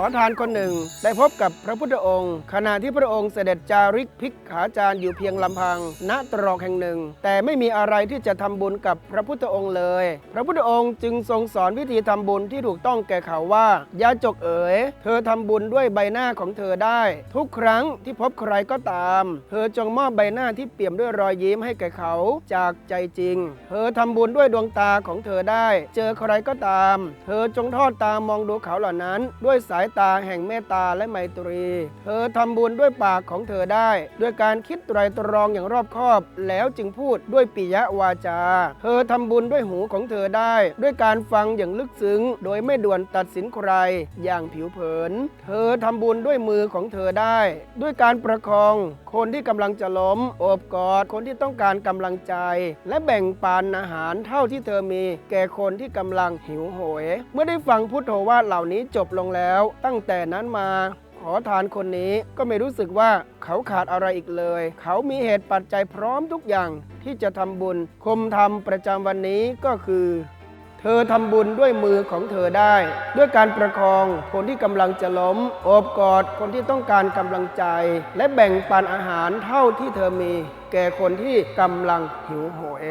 ขอทานคนหนึ่ง ได้พบกับพระพุทธองค์ ขณะที่พระองค์เสด็จจาริกภิกขาจารย์อยู่เพียงลำพัง ณตรอกแห่งหนึ่ง แต่ไม่มีอะไรที่จะทำบุญกับพระพุทธองค์เลย พระพุทธองค์จึงทรงสอนวิธีทำบุญที่ถูกต้องแก่เขาว่ายาจกเอ๋ยเธอทำบุญด้วยใบหน้าของเธอได้ ทุกครั้งที่พบใครก็ตาม เธอจงมอบใบหน้าที่เปี่ยมด้วยรอยยิ้มให้แก่เขาจากใจจริง เธอทำบุญด้วยดวงตาของเธอได้ เจอใครก็ตาม เธอจงทอดตามองดูเขาเหล่านั้น ด้วยสายายตาแห่งเมตตาและไมตรี เธอทำบุญด้วยปากของเธอได้ ด้วยการคิดไตรตรองอย่างรอบคอบ แล้วจึงพูดด้วยปิยวาจา เธอทำบุญด้วยหูของเธอได้ ด้วยการฟังอย่างลึกซึ้ง โดยไม่ด่วนตัดสินใครอย่างผิวเผิน เธอทำบุญด้วยมือของเธอได้ ด้วยการประคอง คนที่กำลังจะล้มโอบกอดคนที่ต้องการกำลังใจ และแบ่งปันอาหารเท่าที่เธอมี แก่คนที่กำลังหิวโหย เมื่อได้ฟังพุทโธวาทเหล่านี้จบลงแล้วตั้งแต่นั้นมาขอทานคนนี้ก็ไม่รู้สึกว่าเขาขาดอะไรอีกเลย เขามีเหตุปัจจัยพร้อมทุกอย่างที่จะทำบุญ คมธรรมประจำวันนี้ก็คือ เธอทำบุญด้วยมือของเธอได้ ด้วยการประคองคนที่กำลังจะล้มโอบกอดคนที่ต้องการกำลังใจ และแบ่งปันอาหารเท่าที่เธอมี แก่คนที่กำลังหิวโหย